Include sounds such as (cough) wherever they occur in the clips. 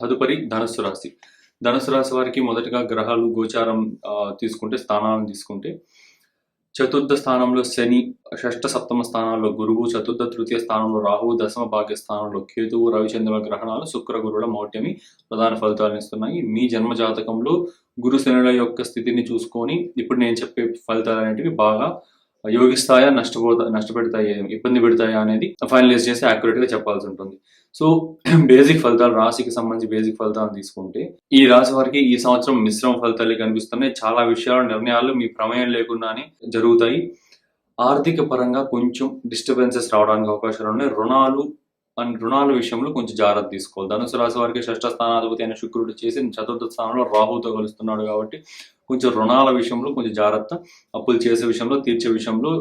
తదుపరి ధనుసు రాశి. ధనుసు రాశి వారికి మొదటగా గ్రహాలు గోచారం తీసుకుంటే స్థానాలను తీసుకుంటే చతుర్థ స్థానంలో శని షష్ఠ సప్తమ స్థానాల్లో గురువు చతుర్థ తృతీయ స్థానంలో రాహువు దశమ భాగ్య స్థానంలో కేతువు రవిచంద్రుల గ్రహణాలు శుక్ర గురువుల మౌఢ్యమి ప్రధాన ఫలితాలను ఇస్తున్నాయి. మీ జన్మ జాతకంలో గురు శనుల యొక్క స్థితిని చూసుకొని ఇప్పుడు నేను చెప్పే ఫలితాలు అనేటివి బాగా యోగిస్తాయా నష్టపోతా నష్టపెడతాయా ఇబ్బంది పెడతాయా అనేది ఫైనలైజ్ చేసి accurate గా చెప్పాల్సి ఉంటుంది. సో బేసిక్ (clears throat) ఫలితాలు రాశికి సంబంధించి బేసిక్ ఫలితాలు తీసుకుంటే ఈ రాశి వారికి ఈ సంవత్సరం మిశ్రమ ఫలితాలు కనిపిస్తున్నాయి. చాలా విషయాలు నిర్ణయాలు మీ ప్రమేయం లేకుండానే జరుగుతాయి. ఆర్థిక పరంగా కొంచెం డిస్టర్బెన్సెస్ రావడానికి అవకాశాలు ఉన్నాయి. రుణాలు అండ్ రుణాల విషయంలో కొంచెం జాగ్రత్త తీసుకోవాలి. ధనుసు రాశి వారికి షష్ఠ స్థానాధిపతి అయిన శుక్రుడు చేసి చతుర్థ స్థానంలో రాహుతో కలుస్తున్నాడు కాబట్టి కొంచెం రుణాల విషయంలో కొంచెం జాగ్రత్త అప్పులు చేసే విషయంలో తీర్చే విషయంలో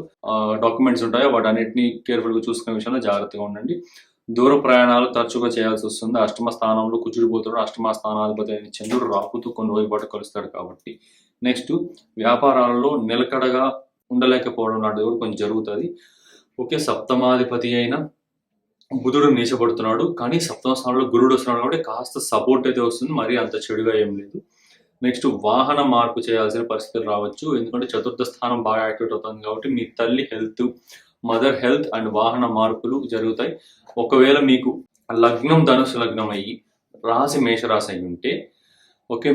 డాక్యుమెంట్స్ ఉంటాయో? వాటి వాటన్నిటిని కేర్ఫుల్గా చూసుకునే విషయంలో జాగ్రత్తగా ఉండండి. దూర ప్రయాణాలు తరచుగా చేయాల్సి వస్తుంది. అష్టమ స్థానంలో కుచుడు అష్టమ స్థానాధిపతి అయిన చంద్రుడు రాహుతో కొన్ని రోజుల పాటు కలుస్తాడు కాబట్టి. నెక్స్ట్ వ్యాపారాలలో నిలకడగా ఉండలేకపోవడం లాంటిది కూడా కొంచెం జరుగుతుంది. ఓకే సప్తమాధిపతి అయిన బుధుడు నీచబడుతున్నాడు కానీ సప్తమ స్థానంలో గురుడు వస్తున్నాడు కాబట్టి కాస్త సపోర్ట్ అయితే వస్తుంది మరీ అంత చెడుగా ఏం లేదు. నెక్స్ట్ వాహన మార్పు చేయాల్సిన పరిస్థితులు రావచ్చు ఎందుకంటే చతుర్థ స్థానం బాగా యాక్టివేట్ అవుతుంది కాబట్టి మీ తల్లి హెల్త్ మదర్ హెల్త్ అండ్ వాహన మార్పులు జరుగుతాయి. ఒకవేళ మీకు లగ్నం ధనుసు లగ్నం అయ్యి రాశి మేషరాశి అయి ఉంటే ఓకే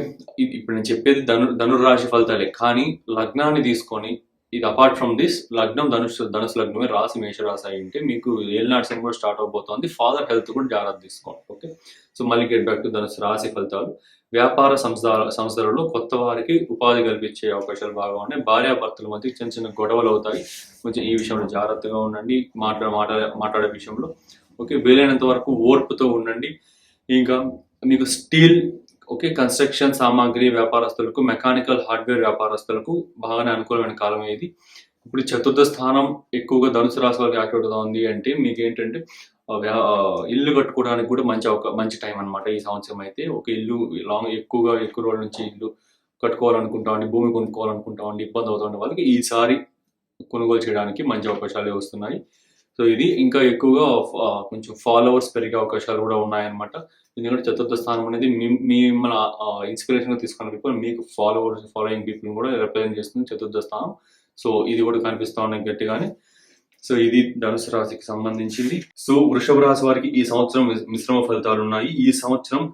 ఇప్పుడు నేను చెప్పేది ధను ధనుర్రాశి ఫలితాలే కానీ లగ్నాన్ని తీసుకొని ఇది అపార్ట్ ఫ్రమ్ దిస్ లగ్నం ధనుసు ధనుసు లగ్నమే రాసి మేషరాశి అయి ఉంటే మీకు ఏలినాటి శని కూడా స్టార్ట్ అవబోతోంది. ఫాదర్ హెల్త్ కూడా జాగ్రత్త తీసుకోండి ఓకే సో మళ్ళీ గెట్ బ్యాక్ టు ధనుసు రాశి ఫలితాలు. వ్యాపార సంస్థ సంస్థలలో కొత్త వారికి ఉపాధి కల్పించే అవకాశాలు బాగా ఉన్నాయి. భార్యాభర్తల మధ్య చిన్న చిన్న గొడవలు అవుతాయి. కొంచెం ఈ విషయంలో జాగ్రత్తగా ఉండండి. మాట్లాడ మాట్లాడే మాట్లాడే విషయంలో ఓకే వీలైనంత వరకు ఓర్పుతో ఉండండి. ఇంకా మీకు స్టీల్ ఓకే కన్స్ట్రక్షన్ సామాగ్రి వ్యాపారస్తులకు మెకానికల్ హార్డ్వేర్ వ్యాపారస్తులకు బాగానే అనుకూలమైన కాలం ఇది. ఇప్పుడు చతుర్థ స్థానం ఎక్కువగా ధనుసు రాశి వారికి యాక్టివేట్ ఉంది అంటే మీకు ఏంటంటే ఇల్లు కట్టుకోవడానికి కూడా మంచి ఒక మంచి టైం అన్నమాట ఈ సంవత్సరం అయితే. ఒక ఇల్లు లాంగ్ ఎక్కువగా ఎక్కువ రోజుల నుంచి ఇల్లు కట్టుకోవాలనుకుంటామండి భూమి కొనుక్కోవాలనుకుంటామండి ఇబ్బంది అవుతుంది వాళ్ళకి ఈసారి కొనుగోలు చేయడానికి మంచి అవకాశాలు వస్తున్నాయి. సో ఇది ఇంకా ఎక్కువగా కొంచెం ఫాలోవర్స్ పెరిగే అవకాశాలు కూడా ఉన్నాయన్నమాట. ఎందుకంటే చతుర్థ స్థానం అనేది మీ- మిమ్మల్ని ఇన్స్పిరేషన్గా తీసుకున్న పీపుల్ మీకు ఫాలోవర్స్ ఫాలోయింగ్ పీపుల్ కూడా రిప్రజెంట్ చేస్తుంది చతుర్థ స్థానం. సో ఇది కూడా కనిపిస్తూ ఉన్నాయి గట్టిగానే. సో ఇది ధనుసు రాశికి సంబంధించింది. సో వృషభ రాశి వారికి ఈ సంవత్సరం మిశ్రమ ఫలితాలు ఉన్నాయి. ఈ సంవత్సరం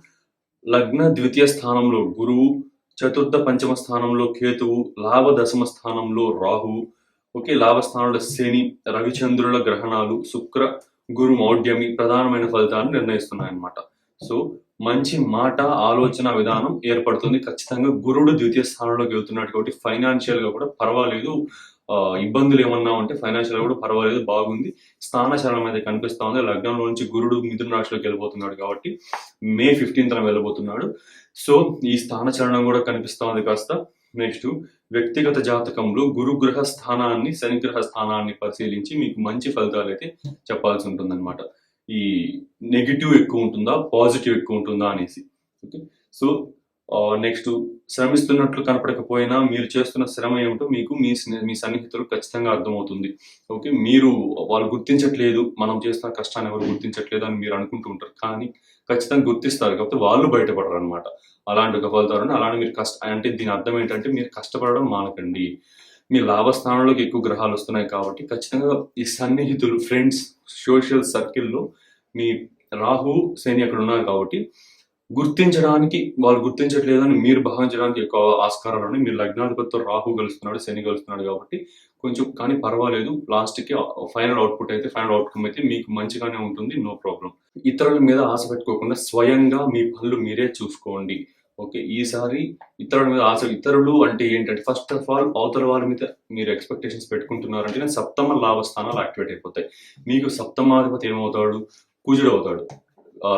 లగ్న ద్వితీయ స్థానంలో గురువు చతుర్థ పంచమ స్థానంలో కేతువు లాభ దశమ స్థానంలో రాహువు ఓకే లాభస్థానుల శని రవిచంద్రుల గ్రహణాలు శుక్ర గురు మౌఢ్యమి ప్రధానమైన ఫలితాలను నిర్ణయిస్తున్నాయి అన్నమాట సో మంచి మాట ఆలోచన విధానం ఏర్పడుతుంది. ఖచ్చితంగా గురుడు ద్వితీయ స్థానంలోకి వెళ్తున్నాడు కాబట్టి ఫైనాన్షియల్గా కూడా పర్వాలేదు. ఆ, ఇబ్బందులు ఏమన్నా ఉంటే ఫైనాన్షియల్గా కూడా పర్వాలేదు బాగుంది. స్థానచలనం అయితే కనిపిస్తా ఉంది. లగ్నంలో నుంచి గురుడు మిథున రాశిలోకి వెళ్ళిపోతున్నాడు కాబట్టి మే ఫిఫ్టీన్త్ వెళ్ళిపోతున్నాడు సో ఈ స్థానచలనం కూడా కనిపిస్తా ఉంది కాస్త. నెక్స్ట్ వ్యక్తిగత జాతకంలో గురుగ్రహ స్థానాన్ని శనిగ్రహ స్థానాన్ని పరిశీలించి మీకు మంచి ఫలితాలు అయితే చెప్పాల్సి ఉంటుందన్నమాట. ఈ నెగిటివ్ ఎక్కువ ఉంటుందా పాజిటివ్ ఎక్కువ ఉంటుందా అనేసి. ఓకే? సో నెక్స్ట్ శ్రమిస్తున్నట్లు కనపడకపోయినా మీరు చేస్తున్న శ్రమ ఏమిటో మీకు మీ మీ సన్నిహితులు ఖచ్చితంగా అర్థమవుతుంది. ఓకే? మీరు వాళ్ళు గుర్తించట్లేదు మనం చేస్తున్న కష్టాన్ని ఎవరు గుర్తించట్లేదు అని మీరు అనుకుంటూ ఉంటారు. కానీ ఖచ్చితంగా గుర్తిస్తారు. కాబట్టి వాళ్ళు బయటపడరు అనమాట అలాంటి ఒక ఫలితాలు అలాంటి మీరు కష్ట అంటే దీని అర్థం ఏంటంటే మీరు కష్టపడడం మానకండి. మీ లాభస్థానంలోకి ఎక్కువ గ్రహాలు వస్తున్నాయి కాబట్టి ఖచ్చితంగా ఈ సన్నిహితులు ఫ్రెండ్స్ సోషల్ సర్కిల్లో మీ రాహు శని అక్కడ ఉన్నారు కాబట్టి గుర్తించడానికి వాళ్ళు గుర్తించట్లేదని మీరు భావించడానికి ఎక్కువ ఆస్కారాలు ఉన్నాయి. మీరు లగ్నాధిపతితో రాహు కలుస్తున్నాడు శని కలుస్తున్నాడు కాబట్టి కొంచెం కానీ పర్వాలేదు. లాస్ట్కి ఫైనల్ అవుట్పుట్ అయితే ఫైనల్ అవుట్కమ్ అయితే మీకు మంచిగానే ఉంటుంది. నో ప్రాబ్లం ఇతరుల మీద ఆశ పెట్టుకోకుండా స్వయంగా మీ పనులు మీరే చూసుకోండి. ఓకే? ఈసారి ఇతరుల మీద ఆశ ఇతరులు అంటే ఏంటంటే ఫస్ట్ ఆఫ్ ఆల్ అవతల వాళ్ళ మీద మీరు ఎక్స్పెక్టేషన్స్ పెట్టుకుంటున్నారంటే సప్తమ లాభ స్థానాలు యాక్టివేట్ అయిపోతాయి. మీకు సప్తమాధిపతి ఏమవుతాడు? కుజుడు అవుతాడు.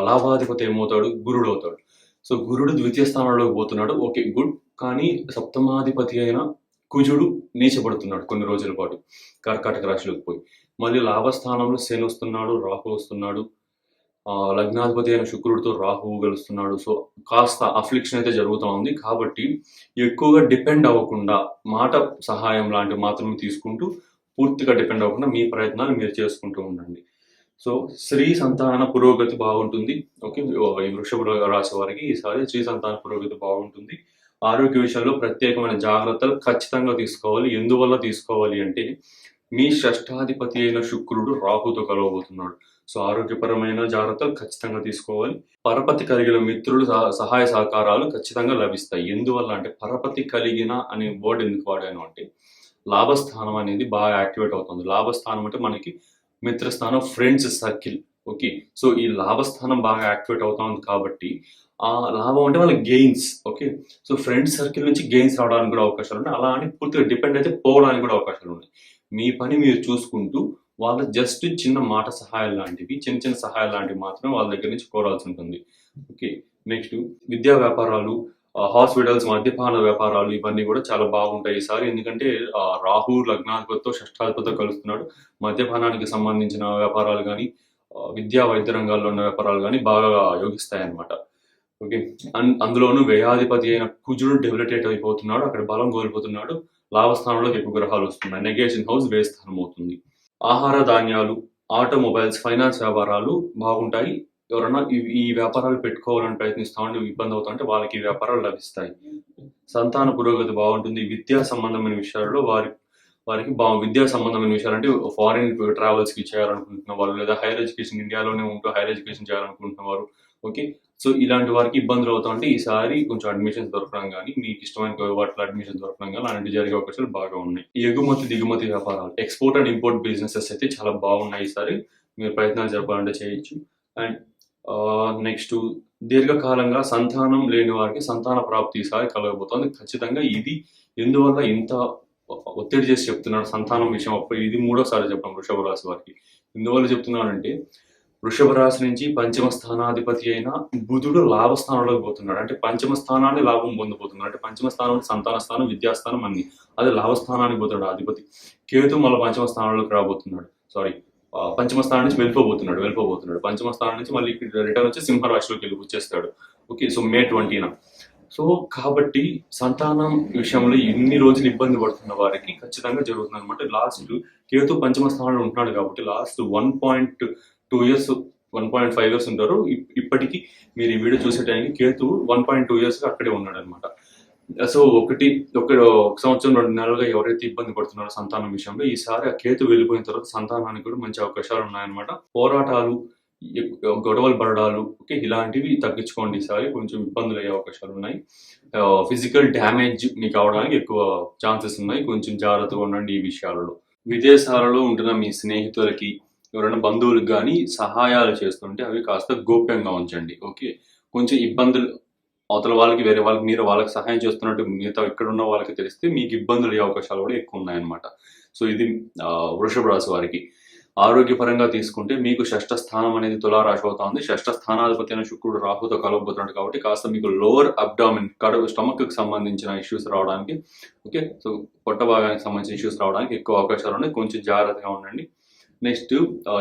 లాభాధిపతి ఏమవుతాడు? గురుడు అవుతాడు. సో గురుడు ద్వితీయ స్థానంలోకి పోతున్నాడు. Okay good. కానీ సప్తమాధిపతి అయిన కుజుడు నీచబడుతున్నాడు కొన్ని రోజుల పాటు. కర్కాటక రాశిలోకి పోయి. మళ్ళీ లాభస్థానంలో శని వస్తున్నాడు రాహు వస్తున్నాడు. లగ్నాధిపతి అయిన శుక్రుడితో రాహువు గెలుస్తున్నాడు సో కాస్త అఫ్లిక్షన్ అయితే జరుగుతూ ఉంది. కాబట్టి ఎక్కువగా డిపెండ్ అవ్వకుండా మాట సహాయం లాంటివి మాత్రమే తీసుకుంటూ పూర్తిగా డిపెండ్ అవ్వకుండా మీ ప్రయత్నాలు మీరు చేసుకుంటూ ఉండండి. సో స్త్రీ సంతాన పురోగతి బాగుంటుంది. ఓకే ఈ వృషభ రాశి వారికి ఈసారి స్త్రీ సంతాన పురోగతి బాగుంటుంది. ఆరోగ్య విషయంలో ప్రత్యేకమైన జాగ్రత్తలు ఖచ్చితంగా తీసుకోవాలి. ఎందువల్ల తీసుకోవాలి అంటే మీ షష్టాధిపతి అయిన శుక్రుడు రాహుతో కలవబోతున్నాడు. సో ఆరోగ్యపరమైన జాగ్రత్తలు ఖచ్చితంగా తీసుకోవాలి. పరపతి కలిగిన మిత్రులు సహ- సహాయ సహకారాలు ఖచ్చితంగా లభిస్తాయి. ఎందువల్ల అంటే పరపతి కలిగిన అనే వర్డ్ ఎందుకు వాడాను అంటే లాభస్థానం అనేది బాగా యాక్టివేట్ అవుతుంది. లాభస్థానం అంటే మనకి మిత్రస్థానం ఫ్రెండ్స్ సర్కిల్. ఓకే సో ఈ లాభస్థానం బాగా యాక్టివేట్ అవుతా ఉంది కాబట్టి ఆ లాభం అంటే వాళ్ళ gains okay so friends circle నుంచి గెయిన్స్ రావడానికి కూడా అవకాశాలు ఉన్నాయి. అలా అని పూర్తిగా డిపెండ్ అయితే పోవడానికి కూడా అవకాశాలు ఉన్నాయి. మీ పని మీరు చూసుకుంటూ వాళ్ళ జస్ట్ చిన్న మాట సహాయం లాంటివి చిన్న చిన్న సహాయం లాంటివి మాత్రమే వాళ్ళ దగ్గర నుంచి కోరాల్సి ఉంటుంది. ఓకే నెక్స్ట్ విద్యా వ్యాపారాలు హాస్పిటల్స్ మద్యపాన వ్యాపారాలు ఇవన్నీ కూడా చాలా బాగుంటాయి ఈసారి. ఎందుకంటే రాహు లగ్నాధిపతితో షష్టాధిపతితో కలుస్తున్నాడు. మద్యపానానికి సంబంధించిన వ్యాపారాలు కానీ విద్యా వైద్య రంగాల్లో ఉన్న వ్యాపారాలు కానీ బాగా యోగిస్తాయి అన్నమాట ఓకే. అన్- అందులోనూ వ్యయాధిపతి అయిన కుజుడు డెబిలిటేట్ అయిపోతున్నాడు అక్కడ బలం కోల్పోతున్నాడు లాభస్థానంలో ఎక్కువ గ్రహాలు వస్తున్నాయి. నెగేషన్ హౌస్ వ్యయ స్థానం అవుతుంది. ఆహార ధాన్యాలు ఆటోమొబైల్స్ ఫైనాన్స్ వ్యాపారాలు బాగుంటాయి. ఎవరన్నా ఈ- వ్యాపారాలు పెట్టుకోవాలని ప్రయత్నిస్తా ఉంటే ఇబ్బంది అవుతుంటే వాళ్ళకి ఈ వ్యాపారాలు లభిస్తాయి. సంతాన పురోగతి బాగుంటుంది. విద్యా సంబంధమైన విషయాల్లో వారి వారికి బా విద్యా సంబంధమైన విషయాలు అంటే ఫారిన్ ట్రావెల్స్కి చేయాలనుకుంటున్న వాళ్ళు లేదా హైయర్ ఎడ్యుకేషన్ ఇండియాలోనే ఉంటూ హైయర్ ఎడ్యుకేషన్ చేయాలనుకుంటున్న వారు ఓకే సో ఇలాంటి వారికి ఇబ్బందులు అవుతా ఉంటే ఈసారి కొంచెం అడ్మిషన్స్ దొరకడం కానీ మీకు ఇష్టమైన వాటిలో అడ్మిషన్ దొరకడం కానీ అలాంటి జరిగే అవకాశాలు బాగా ఉన్నాయి. ఎగుమతి దిగుమతి వ్యాపారాలు ఎక్స్పోర్ట్ అండ్ ఇంపోర్ట్ బిజినెసెస్ అయితే చాలా బాగున్నాయి ఈసారి. మీరు ప్రయత్నాలు జరపాలంటే చేయొచ్చు. అండ్ నెక్స్ట్ దీర్ఘకాలంగా సంతానం లేని వారికి సంతాన ప్రాప్తి ఈసారి కలగబోతోంది. ఖచ్చితంగా ఇది ఎందువల్ల ఇంత ఒత్తిడి చేసి చెప్తున్నాడు సంతానం విషయం అప్పుడు ఇది మూడోసారి చెప్పాం వృషభ రాశి వారికి. ఎందువల్ల చెప్తున్నాడంటే వృషభ రాశి నుంచి పంచమ స్థానాధిపతి అయిన బుధుడు లాభస్థానంలోకి పోతున్నాడు. అంటే పంచమ స్థానాన్ని లాభం పొందబోతున్నాడు. అంటే పంచమ స్థానం సంతాన స్థానం విద్యాస్థానం అన్ని. అదే లాభస్థానానికి పోతాడు అధిపతి. కేతు మళ్ళీ పంచమ స్థానంలోకి రాబోతున్నాడు. సారీ పంచమ స్థానం నుంచి వెళ్ళిపోబోతున్నాడు వెళ్ళిపోబోతున్నాడు. పంచమ స్థానం నుంచి మళ్ళీ రిటర్న్ వచ్చి సింహరాశిలోకి వెళ్ళి వచ్చేస్తాడు. ఓకే సో మే ట్వంటీన. సో కాబట్టి సంతానం విషయంలో ఎన్ని రోజులు ఇబ్బంది పడుతున్న వారికి ఖచ్చితంగా జరుగుతుంది అనమాట లాస్ట్ కేతు పంచమ స్థానంలో ఉంటున్నాడు కాబట్టి last one point two years one point five years ఉంటారు. ఇప్పటికీ మీరు ఈ వీడియో చూసే టైంకి Ketu one point two years అక్కడే ఉన్నాడు అనమాట సో ఒకటి ఒక సంవత్సరం రెండు నెలలుగా ఎవరైతే ఇబ్బంది పడుతున్నారో సంతానం విషయంలో ఈసారి ఆ కేతు వెళ్ళిపోయిన తర్వాత సంతానానికి కూడా మంచి అవకాశాలు ఉన్నాయన్నమాట. పోరాటాలు గొడవలు పడడాలు ఓకే ఇలాంటివి తగ్గించుకోండి. ఈసారి కొంచెం ఇబ్బందులు అయ్యే అవకాశాలు ఉన్నాయి. ఫిజికల్ డ్యామేజ్ మీకు అవడానికి ఎక్కువ ఛాన్సెస్ ఉన్నాయి. కొంచెం జాగ్రత్తగా ఉండండి ఈ విషయాలలో. విదేశాలలో ఉంటున్న మీ స్నేహితులకి ఎవరైనా బంధువులకు కానీ సహాయాలు చేస్తుంటే అవి కాస్త గోప్యంగా ఉంచండి. ఓకే? కొంచెం ఇబ్బందులు అవతల వాళ్ళకి వేరే వాళ్ళకి మీరు వాళ్ళకి సహాయం చేస్తున్నట్టు మిగతా ఇక్కడ ఉన్న వాళ్ళకి తెలిస్తే మీకు ఇబ్బందులు అయ్యే అవకాశాలు కూడా ఎక్కువ ఉన్నాయన్నమాట. సో ఇది వృషభ రాశి వారికి. ఆరోగ్యపరంగా తీసుకుంటే మీకు షష్ఠ స్థానం అనేది తులారాశి అవుతా ఉంది షష్ఠ స్థానాధిపతి అయిన శుక్రుడు రాహుతో కలవబోతున్నాడు కాబట్టి కాస్త మీకు లోవర్ అబ్డామిన్ కడుపు స్టమక్కి సంబంధించిన ఇష్యూస్ రావడానికి ఓకే సో పొట్ట భాగానికి సంబంధించిన ఇష్యూస్ రావడానికి ఎక్కువ అవకాశాలు ఉన్నాయి. కొంచెం జాగ్రత్తగా ఉండండి. నెక్స్ట్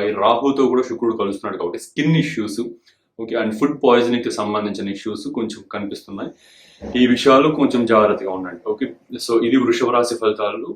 ఈ రాహుతో కూడా శుక్రుడు కలుస్తున్నాడు కాబట్టి skin issues okay and food పాయిజనింగ్కి సంబంధించిన ఇష్యూస్ కొంచెం కనిపిస్తున్నాయి. ఈ విషయాలు కొంచెం జాగ్రత్తగా ఉండండి ఓకే సో ఇది వృషభ రాశి ఫలితాలు.